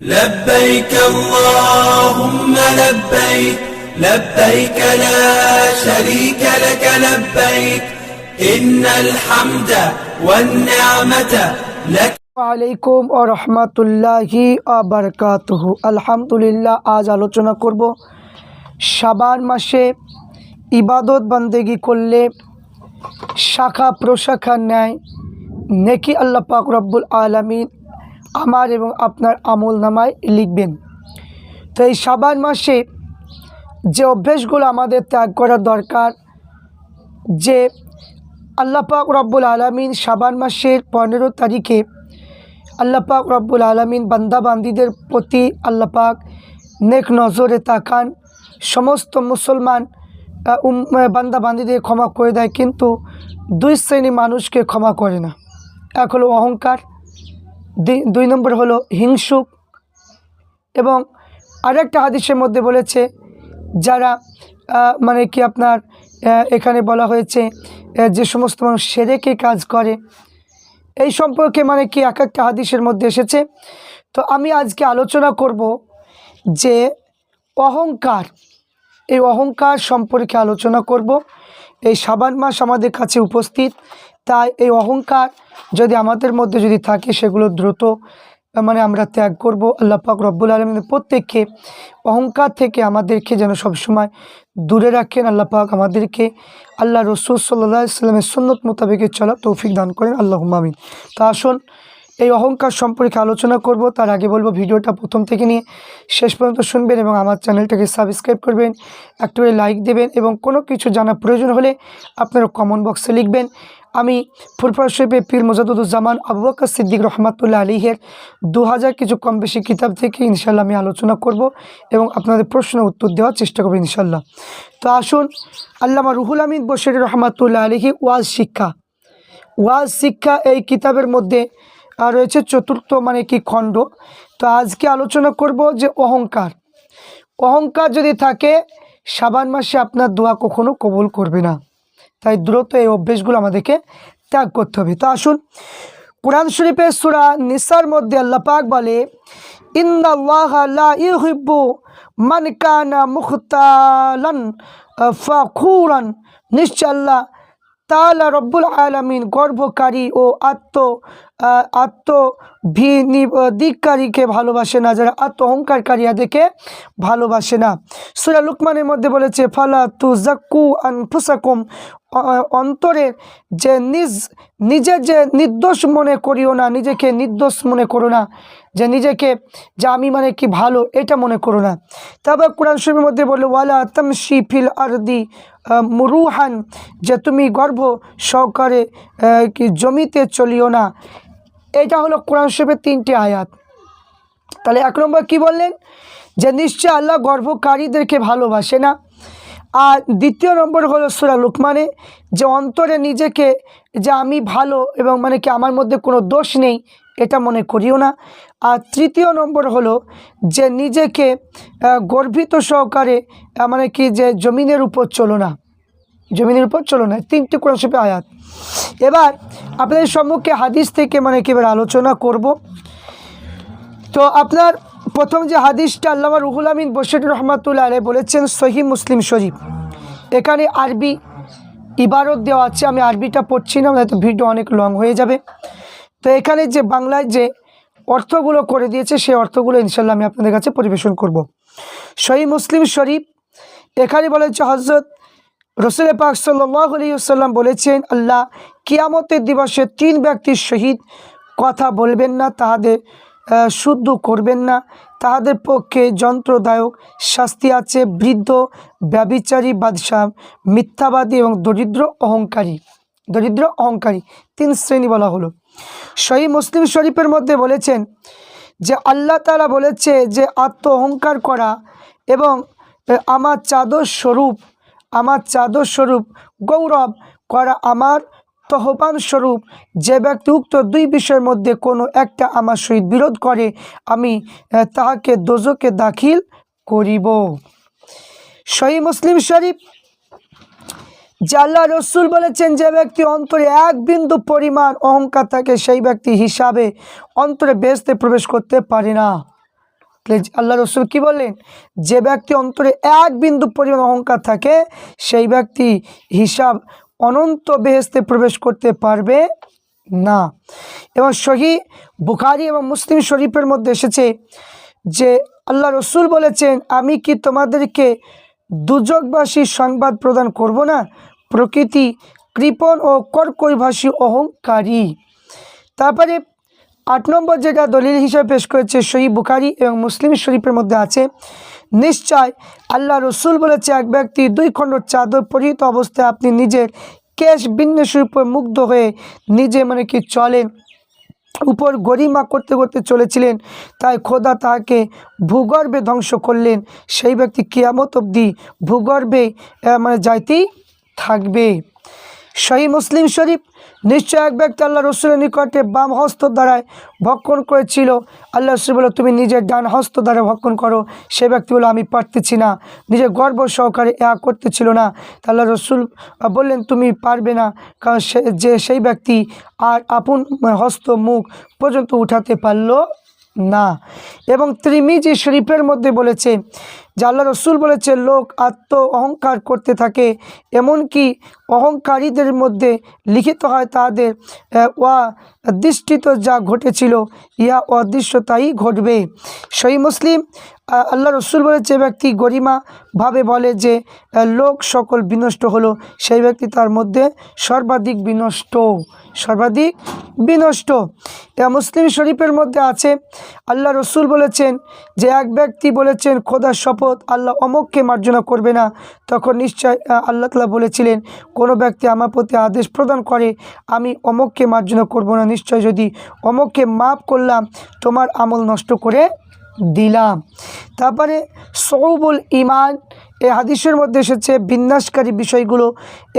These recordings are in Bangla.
لبيك اللهم لبيك لبيك لا شريك لك لبيك إن الحمد والنعمة لك আলাইকুম ও রহমতুল্লাহি আবরকাতহ আলহামদুলিল্লাহ আজ আলোচনা করব শাবান মাসে ইবাদত বান্দেগি করলে শাখা প্রশাখার ন্যায় নেকি আল্লাহ পাক রব্বুল আলমিন আমার এবং আপনার আমল নামায় লিখবেন। তো এই শাবান মাসে যে অভ্যেসগুলো আমাদের ত্যাগ করা দরকার, যে আল্লাহ পাক রব্বুল আলমিন সাবান মাসের পনেরো তারিখে আল্লাহ পাক রব্বুল আলমিন বান্দাবান্দিদের প্রতি আল্লাহ পাক নেক নজরে তাকান। সমস্ত মুসলমান বান্দাবান্দিদের ক্ষমা করে দেয়, কিন্তু দুই শ্রেণি মানুষকে ক্ষমা করে না। এক হলো অহংকার দুই- নম্বর হলো হিংসুক এবং আরেকটা হাদিসের মধ্যে বলেছে, যারা মানে কি আপনার এখানে বলা হয়েছে যে সমস্ত মানুষ সেরেকে কাজ করে, এই সম্পর্কে মানে কি এক একটা হাদিসের মধ্যে এসেছে। তো আমি আজকে আলোচনা করব যে অহংকার, এই অহংকার সম্পর্কে আলোচনা করব। এই সাবান মাস আমাদের কাছে উপস্থিত। তাই এই অহংকার যদি আমাদের মধ্যে যদি থাকে, সেগুলো দ্রুত মানে আমরা ত্যাগ করব। আল্লাহ পাক রব্বুল আলমিনের প্রত্যেককে অহংকার থেকে আমাদেরকে যেন সবসময় দূরে রাখেন। আল্লাহ পাক আমাদেরকে, আল্লাহ রসুল সাল্লাহ সাল্লামের সুন্নত মোতাবেকে চলা তৌফিক দান করেন। আল্লাহ মামিন তো আসুন, এই অহংকার সম্পর্কে আলোচনা করব। তার আগে বলব, ভিডিওটা প্রথম থেকে নিয়ে শেষ পর্যন্ত শুনবেন এবং আমার চ্যানেলটাকে সাবস্ক্রাইব করবেন, একটু লাইক দেবেন এবং কোনো কিছু জানার প্রয়োজন হলে আপনারা কমেন্ট বক্সে লিখবেন। আমি ফুরফুরা শরীফে পীর মোজাদুজ্জামান আবু বকর সিদ্দিক রহমাতুল্লাহ আলীহের দু হাজার কিছু কম বেশি কিতাব থেকে ইনশাল্লাহ আমি আলোচনা করব এবং আপনাদের প্রশ্ন উত্তর দেওয়ার চেষ্টা করব ইনশাল্লাহ তো আসুন, আল্লামা রুহুল আমিন বশির রহমাতুল্লাহ আলীহি ওয়াজ শিক্ষা। ওয়াজ শিক্ষা এই কিতাবের মধ্যে রয়েছে চতুর্থ মানে কি খণ্ড। তো আজকে আলোচনা করব যে অহংকার। অহংকার যদি থাকে, সাবান মাসে আপনার দোয়া কখনো কবুল করবে না। তাই দ্রুত এই অভ্যেসগুলো আমাদেরকে ত্যাগ করতে হবে। তো আসুন, কোরআন শরীফের সুরা নিসার মধ্যে আল্লাহ পাক বলে ইউহিব্বু মান কানা মুখতালান ফাখুরান নিশ্চয় আল্লাহ তালা রব্বুল আলমিন গর্ভকারী ও আত্ম আহ, আত্মভিনিদিকারীকে ভালোবাসে না যারা আত্ম অহংকারী এদেরকে ভালোবাসে না। সুরা লুকমানের মধ্যে বলেছে ফালা তু জাকু আনফুসাকুম অন্তরের যে নিজ নিজে যে নির্দোষ মনে করিও না নিজেকে নির্দোষ মনে করো না যে নিজেকে যে আমি মানে কি ভালো এটা মনে করো না। তারপর কোরআন শরীফের মধ্যে বলল ওয়ালা তামশি ফিল আরদি মুরুহান যে তুমি গর্ভ সহকারে জমিতে চলিও না। এটা হলো কোরআন শরীফের তিনটি আয়াত। তাহলে এক নম্বর কী বললেন? যে নিশ্চয় আল্লাহ গর্ভকারীদেরকে ভালোবাসে না। আর দ্বিতীয় নম্বর হলো সুরা লুকমানে, যে অন্তরে নিজেকে যে আমি ভালো এবং মানে কি আমার মধ্যে কোনো দোষ নেই, এটা মনে করিও না। আর তৃতীয় নম্বর হলো যে নিজেকে গর্বিত সহকারে মানে কি যে জমিনের উপর চলো না। জমিনের উপর চলো না, তিনটি কোরআন শরীফের আয়াত। এবার আপনাদের সম্মুখে হাদিস থেকে মানে কি এবার আলোচনা করব। তো আপনার প্রথম যে হাদিসটা আল্লামা রুহুল আমিন বশির রহমাতুল্লাহ আলাই বলেছেন সহি মুসলিম শরীফ। এখানে আরবি ইবারত দেওয়া আছে, আমি আরবিটা পড়ছি না, হয়তো ভিডিও অনেক লং হয়ে যাবে। তো এখানে যে বাংলায় যে অর্থগুলো করে দিয়েছে, সেই অর্থগুলো ইনশাল্লাহ আমি আপনাদের কাছে পরিবেশন করব। সহি মুসলিম শরীফ, এখানে বলেছে হজরত রসুল পাক আলিয়াল্লাম বলেছেন, আল্লাহ কিয়ামতের দিবসে তিন ব্যক্তির সহিত কথা বলবেন না, তাহাদের শুদ্ধ করবেন না। তাহাদের পক্ষে যন্ত্রদায়ক শাস্তি আছে, বৃদ্ধ ব্যবিচারী বাদশাহ, মিথ্যাবাদী এবং দরিদ্র, অহংকারী দরিদ্র, অহংকারী। তিন শ্রেণি বলা হলো। সহি মুসলিম শরীফের মধ্যে বলেছেন যে, আল্লাহ তালা বলেছে যে আত্ম অহংকার করা এবং আমার চাদর স্বরূপ আমার চাদর স্বরূপ গৌরব করা আমার তহবান স্বরূপ যে ব্যক্তি উক্ত দুই বিষয়ের মধ্যে কোনো একটা আমার সহিত বিরোধ করে, আমি তাহাকে দোজকে দাখিল করিব। সহি মুসলিম শরীফ আল্লাহ রসুল বলেছেন, যে ব্যক্তি অন্তরে এক বিন্দু পরিমাণ অহংকার থাকে, সেই ব্যক্তি হিসাবে অন্তরে বেসতে প্রবেশ করতে পারে না। তাহলে আল্লাহ রসুল কি বললেন? যে ব্যক্তি অন্তরে এক বিন্দু পরিমাণ অহংকার থাকে, সেই ব্যক্তি হিসাব অনন্ত বেহেস্তে প্রবেশ করতে পারবে না। এবং সহি বুখারি এবং মুসলিম শরীফের মধ্যে এসেছে যে আল্লাহ রসুল বলেছেন, আমি কি তোমাদেরকে দুজকবাসী সংবাদ প্রদান করব না? প্রকৃতি কৃপণ ও কর্কৈভাষী অহংকারী। তারপরে আট নম্বর যেটা দলিল হিসেবে পেশ করেছে সহি বুখারি এবং মুসলিম শরীফের মধ্যে আছে। নিশ্চয় আল্লাহ রসুল বলেছে, এক ব্যক্তি দুই খণ্ড চাদর পরিহিত অবস্থায় আপনি নিজের কেশ বিন্যাসের উপর মুগ্ধ হয়ে নিজে মানে কি চলেন, উপর গরিমা করতে করতে চলেছিলেন, তাই খোদা তাহাকে ভূগর্ভে ধ্বংস করলেন। সেই ব্যক্তি কিয়ামত অবধি ভূগর্ভে মানে যাইতেই থাকবে। সহি মুসলিম শরীফ নিশ্চয় এক ব্যক্তি আল্লাহ রসুলের নিকটে বাম হস্ত দ্বারায় ভক্ষণ করেছিল। আল্লাহ রসুল বলো, তুমি নিজের ডান হস্ত দ্বারা ভক্ষণ করো। সে ব্যক্তি বলো, আমি পারতেছি না। নিজের গর্ব সহকারে এ করতেছিল না। আল্লাহ রসুল বললেন, তুমি পারবে না, কারণ সে, যে সেই ব্যক্তি আর আপন হস্ত মুখ পর্যন্ত উঠাতে পারল না। এবং ত্রিমিজি শরীফের মধ্যে বলেছে যে আল্লাহ রসুল বলেছে, লোক আত্ম অহংকার করতে থাকে, এমনকি অহংকারীদের মধ্যে লিখিত হয় তাদের ওয়া দৃষ্টিত যা ঘটেছিল, ইহা অদৃশ্য তাই ঘটবে। সেই মুসলিম আল্লাহ রসুল বলে যে ব্যক্তি গরিমা ভাবে বলে যে লোক সকল বিনষ্ট হলো, সেই ব্যক্তি তার মধ্যে সর্বাধিক বিনষ্ট সর্বাধিক বিনষ্ট। মুসলিম শরীফের মধ্যে আছে, আল্লাহ রসুল বলেছেন যে, এক ব্যক্তি বলেছেন, খোদার শপথ আল্লাহ অমককে মার্জনা করবে না। তখন নিশ্চয় আল্লাহ তালা বলেছিলেন, কোনো ব্যক্তি আমার প্রতি আদেশ প্রদান করে, আমি অমককে মার্জনা করব না। নিশ্চয় যদি অমককে মাফ করলাম, তোমার আমল নষ্ট করে দিলাম। তারপরে সৌবুল ইমান এই হাদিসের মধ্যে এসেছে বিন্যাসকারী বিষয়গুলো।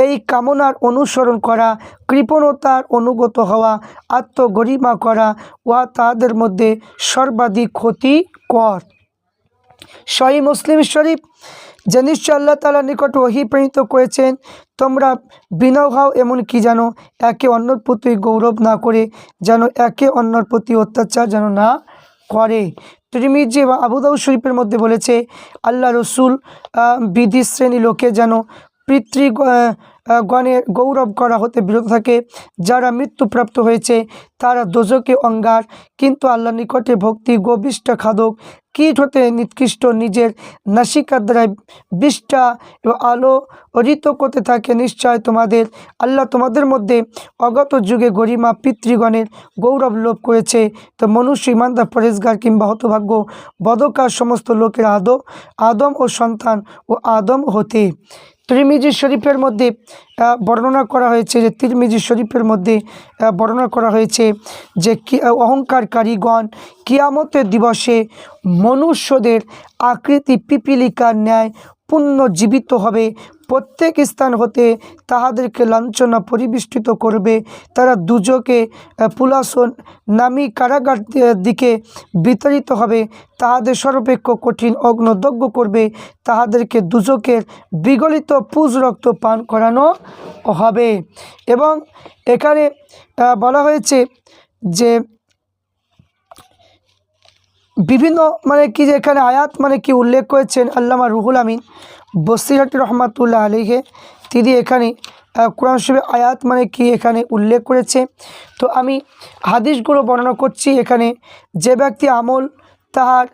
এই কামনার অনুসরণ করা, কৃপণতার অনুগত হওয়া, আত্মগরিমা করা, উহা তাদের মধ্যে সর্বাধিক ক্ষতিকর। সহি মুসলিম শরীফ, যে নিশ্চয় আল্লাহ তালার নিকট ওহি প্রেরিত করেছেন, তোমরা বিনয় হও এমন কি যেন একে অন্যর প্রতি গৌরব না করে, যেন একে অন্যর প্রতি অত্যাচার যেন না করে। তিরমিজি এবং আবুদাউ শরীফের মধ্যে বলেছে, আল্লাহ রসুল বিধি শ্রেণি লোকে যেন পিতৃ গণের গৌরব করা হতে বিরত থাকে। যারা মৃত্যুপ্রাপ্ত হয়েছে, তারা দোজকে অঙ্গার। কিন্তু আল্লাহ নিকটে ভক্তি, গোবিষ্ট খাদক, কীট হতে নিকৃষ্ট নিজের নাসিকার দ্বারা বিষ্ঠা এবং আলো অরিত করতে থাকে। নিশ্চয় তোমাদের, আল্লাহ তোমাদের মধ্যে অগত যুগে গরিমা পিতৃগণের গৌরব লোপ করেছে। তো মনুষ্য, ইমানদার পরেশগার কিংবা হতভাগ্য, বদকার সমস্ত লোকের আদম আদম ও সন্তান ও আদম হতে তিরমিজি শরীফের মধ্যে বর্ণনা করা হয়েছে যে তিরমিজি শরীফের মধ্যে বর্ণনা করা হয়েছে যে কি অহংকার কারিগণ কিয়ামতের দিবসে মনুষ্যদের আকৃতি পিপিলিকার ন্যায় পুনর্জীবিত হবে। প্রত্যেক স্থান হতে তাহাদেরকে লাঞ্ছনা পরিবেষ্টিত করবে। তারা দুজকে পুলাসন নামী কারাগার দিকে বিতাড়িত হবে। তাহাদের সর্বাপেক্ষ কঠিন অগ্নদগ্ধ করবে। তাহাদেরকে দুজকের বিগলিত পুজ রক্ত পান করানো হবে। এবং এখানে বলা হয়েছে যে বিভিন্ন মানে কি যে এখানে আয়াত মানে কি উল্লেখ করেছেন আল্লামা রুহুল আমিন। বসিরহাটি রহমাতুল্লাহ আলীকে তিনি এখানে কোরআন শরীফের আয়াত মানে কি এখানে উল্লেখ করেছে। তো আমি হাদিসগুলো বর্ণনা করছি এখানে, যে ব্যক্তি আমল তাহার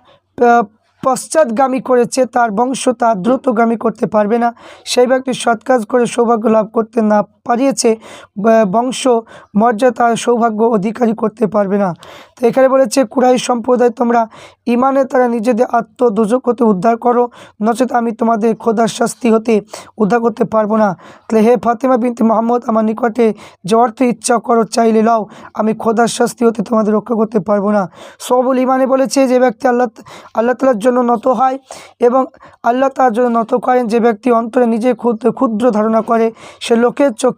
পশ্চাৎগামী করেছে, তার বংশ তার দ্রুতগামী করতে পারবে না। সেই ব্যক্তি সৎকাজ করে সৌভাগ্য লাভ করতে না পারিয়েছে বংশ, মর্যাদা, সৌভাগ্য অধিকারী করতে পারবে না। তো এখানে বলেছে কুরাই সম্প্রদায় তোমরা ইমানে তারা নিজেদের আত্মদোজক হতে উদ্ধার করো, নচেত আমি তোমাদের খোদার শাস্তি হতে উদ্ধার করতে পারব না। তাহলে হে ফাতেমা বিনতে মোহাম্মদ, আমার নিকটে যে অর্থ ইচ্ছা করো, চাইলে লাও আমি খোদার শাস্তি হতে তোমাদের রক্ষা করতে পারব না। সবুল ইমানে বলেছে, যে ব্যক্তি আল্লাহ আল্লাহ তালার জন্য নত হয় এবং আল্লাহ তার জন্য নত করেন, যে ব্যক্তি অন্তরে নিজে ক্ষুদ্র ক্ষুদ্র ধারণা করে, সে লোকের চোখে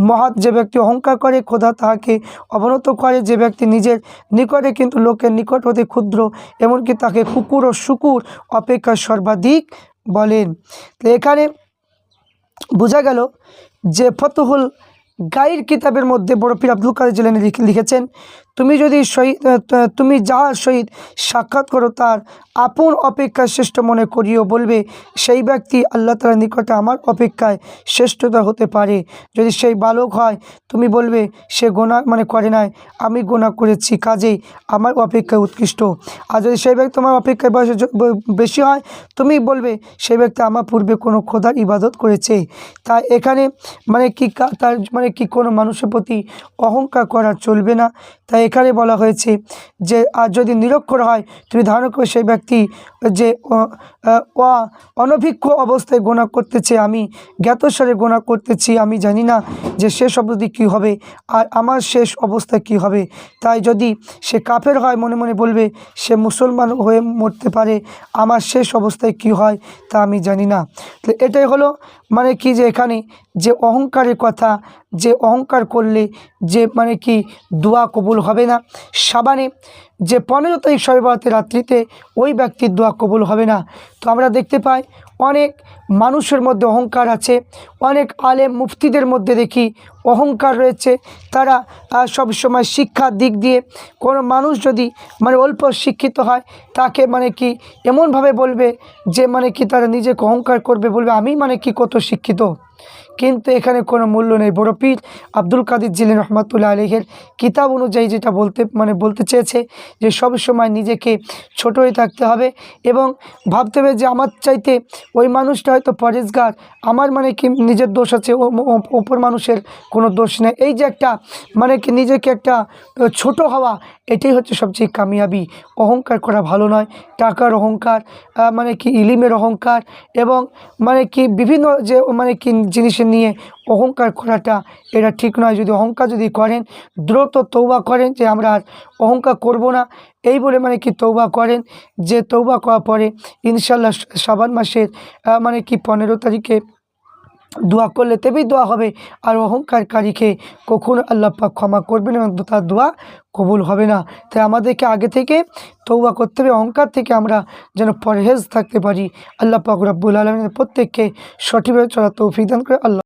মহৎ যে ব্যক্তি অহংকার করে, খোদা তাহাকে অবনত করে। যে ব্যক্তি নিজের নিকটে কিন্তু লোকের নিকট হতে ক্ষুদ্র, এমনকি তাকে কুকুর ও শুকুর অপেক্ষা সর্বাধিক বলেন। তো এখানে বোঝা গেল যে ফতহুল গাইর কিতাবের মধ্যে বড় পীর আব্দুল কাদের জেলেনি লিখেছেন তুমি যদি শহীদ তুমি যাহার সহিত সাক্ষাৎ করো তার আপন অপেক্ষা শ্রেষ্ঠ মনে করিও বলবে, সেই ব্যক্তি আল্লাহ তালার নিকটে আমার অপেক্ষায় শ্রেষ্ঠতা হতে পারে। যদি সেই বালক হয়, তুমি বলবে, সে গোনা মানে করে নাই, আমি গোনা করেছি, কাজেই আমার অপেক্ষায় উৎকৃষ্ট। আর যদি সেই ব্যক্তি তোমার অপেক্ষায় বয়স বেশি হয়, তুমি বলবে, সেই ব্যক্তি আমার পূর্বে কোনো খোদার ইবাদত করেছে। তাই এখানে মানে কি, তার মানে কি কোনো মানুষের প্রতি অহংকার করা চলবে না। তাই এখানে বলা হয়েছে যে, আর যদি নিরক্ষর হয় তুমি ধারণ করে সেই ব্যক্তি যে, অ- অনভিজ্ঞ অবস্থায় গোনা করতেছে, আমি জ্ঞাতস্বরে গোনা করতেছি, আমি জানি না যে শেষ অবধি কী হবে, আর আমার শেষ অবস্থা কি হবে। তাই যদি সে কাফের হয়, মনে মনে বলবে, সে মুসলমান হয়ে মরতে পারে, আমার শেষ অবস্থায় কি হয় তা আমি জানি না। তো এটাই হলো মানে কি যে এখানে যে অহংকারের কথা, যে অহংকার করলে যে মানে কি দোয়া কবুল হবে না। সাবানে যে পনেরো তারিখ শবে বরাতের রাত্রিতে ওই ব্যক্তির দোয়া কবুল হবে না। তো আমরা দেখতে পাই অনেক মানুষের মধ্যে অহংকার আছে, অনেক আলেম মুফতিদের মধ্যে দেখি অহংকার রয়েছে। তারা সব সময় শিক্ষার দিক দিয়ে কোনো মানুষ যদি মানে অল্প শিক্ষিত হয়, তাকে মানে কি এমনভাবে বলবে যে মানে কি তারা নিজেকে অহংকার করবে বলবে, আমি মানে কি কত শিক্ষিত? কিন্তু এখানে কোনো মূল্য নেই। বড় পীর আব্দুল কাদির জিলেন রহমাতুল্লাহ আলহের কিতাব অনুযায়ী যেটা বলতে মানে বলতে চেয়েছে যে সব সময় নিজেকে ছোট হয়ে থাকতে হবে এবং ভাবতে হবে যে আমার চাইতে ওই মানুষটা হয়তো পরেজগার। আমার মানে কি নিজের দোষ আছে? ওপর মানুষের কোনো দোষ নেই। এই যে একটা মানে কি নিজেকে একটা ছোট হওয়া, এটাই হচ্ছে সবচেয়ে কামিয়াবি। অহংকার করা ভালো নয়। টাকার অহংকার মানে কি ইলিমের অহংকার এবং মানে কি বিভিন্ন যে মানে কি জিনিসের নিয়ে অহংকার করাটা এটা ঠিক নয়। যদি অহংকার যদি করেন, দ্রুত তৌবা করেন যে আমরা আর অহংকার করব না। এই বলে মানে কি তৌবা করেন? যে তৌবা করার পরে ইনশাল্লাহ সাবান মাসের মানে কি পনেরো তারিখে দোয়া করলে তবেই দোয়া হবে। আর অহংকারকারীকে কখনো আল্লাহ পাক ক্ষমা করবেন এবং তার দোয়া কবুল হবে না। তাই আমাদেরকে আগে থেকে তৌবা করতে হবে। অহংকার থেকে আমরা যেন পরহেজ থাকতে পারি। আল্লাহ পাক রব্বুল আলমের প্রত্যেককে সঠিকভাবে চলা তৌফিক দান করে। আল্লাহ